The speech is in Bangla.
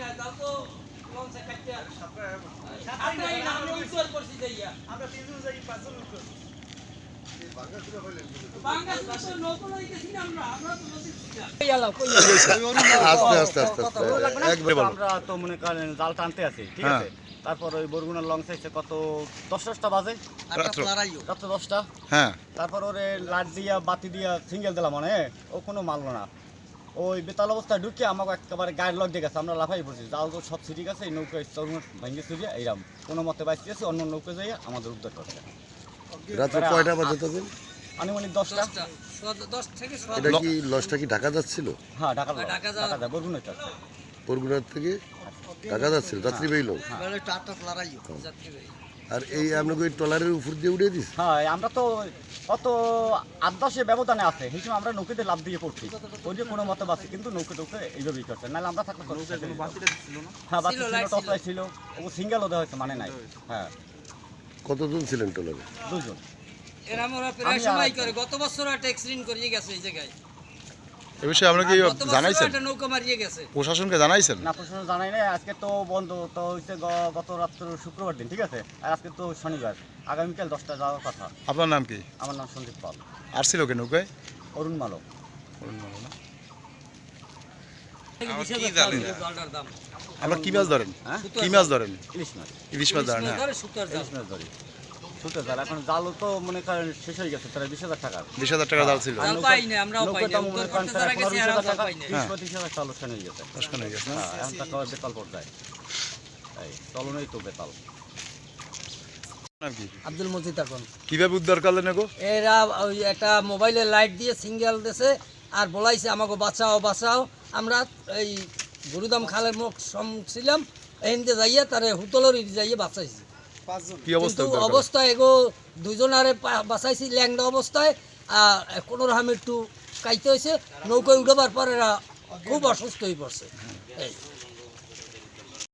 না তাও তো লঞ্চে কাটতে আমরা উত্তর করছি যাইয়া তিনজন যাই পাঁচজন তো মনে করেন জাল টানতে আছি ঠিক হ্যাঁ। আছে? তারপর ওই বরগুনার লং সাইজে কত দশ দশটা বাজে? রাত্র। দশটা। হ্যাঁ। তারপর ওরে লাইট দিয়া বাতি দিয়া সিঙ্গেল দিলাম মানে ও কোনো মানলো না। ওই বেতাল অবস্থায় ঢুকে আমাকে একেবারে গায়ের লগ দিয়ে গেছে আমরা লাফাই পড়ছি। জাল তো সব সিটি গেছে এই নৌকা তরুণ ভেঙে চুরিয়ে এইরাম কোনো মতে বাইসে গেছে অন্য নৌকা যাইয়া আমাদের উদ্ধার করছে। রাত্র কয়টা বাজে তখন? আনুমানিক দশটা। দশটা দশ থেকে এটা কি লজটা কি ঢাকা যাচ্ছিল? হ্যাঁ ঢাকা ঢাকা যায় বরগুনা চাচ্ছে বরগুনার থেকে ঢাকা যাচ্ছিল। আর এই আপনাকে ওই ট্রলারের উপর দিয়ে উড়িয়ে দিস হ্যাঁ আমরা তো কত আট দশে ব্যবধানে আছে সেই সময় আমরা নৌকাতে লাভ দিয়ে পড়ছি। ওই যে কোনো মতো বাঁচি কিন্তু নৌকে টৌকে এইভাবেই করছে নাহলে আমরা থাকলে হয়ে বাতি ছিল, ছিল light ছিল। ও সিঙ্গেলও দেওয়া হয়েছে মানে নাই। হ্যাঁ। কতজন ছিলেন ট্রলারে? দুজন। এরা মোরা প্রায় সময় করে গত বছর একটা অ্যাক্সিডেন্ট করিয়ে গেছে এই জায়গায়। এ বিষয়ে আমরা কি জানাইছেন? একটা নৌকা মারিয়ে গেছে। প্রশাসনকে জানাইছেন? না প্রশ্ন জানাই নাই। আজকে তো বন্ধ তো হচ্ছে গত রাত্র শুক্রবার দিন ঠিক আছে? আর আজকে তো শনিবার। আগামীকাল দশটা যাওয়ার কথা। আপনার নাম কি? আমার নাম সন্দীপ পাল। আর ছিল কে নৌকায়? অরুণ মালক। হাজার টাকা ছিল আমরা কি মাছ ধরেন? হ্যাঁ? কি মাছ ধরেন? ইলিশ মাছ ইলিশ মাছ ধরেন হ্যাঁ। ইলিশ মাছ ধরি। ছুটে জাল এখন জালও তো মনে করেন শেষ হয়ে গেছে প্রায় বিশ হাজার টাকার। বিশ হাজার টাকা জাল ছিল। টাকা, টাকা হয়ে। গেছে। হয়ে গেছে। না? হ্যাঁ এখন টাকা বেতাল পর্যায়ে এই চলনেই তো বেতাল। আব্দুল মজিদ এখন। কীভাবে উদ্ধার করলেন এগো? এরা ওই একটা মোবাইলে লাইট দিয়ে সিঙ্গেল দিয়েছে আর বলাইছে আমাকে বাঁচাও বাঁচাও। আমরা এই গুরুদাম খালের মুখ সম ছিলাম এনতে যাইয়া তারে হুতলর যাইয়ে বাঁচাইছি। কি অবস্থা কিন্তু অবস্থায় এগো দুজনারে পা- বাঁচাইছি ল্যাংডা অবস্থায় আর কোনো রকম একটু কাইতে হয়েছে নৌকায় উঠবার পর এরা খুব অসুস্থ হয়ে পড়ছে। এই।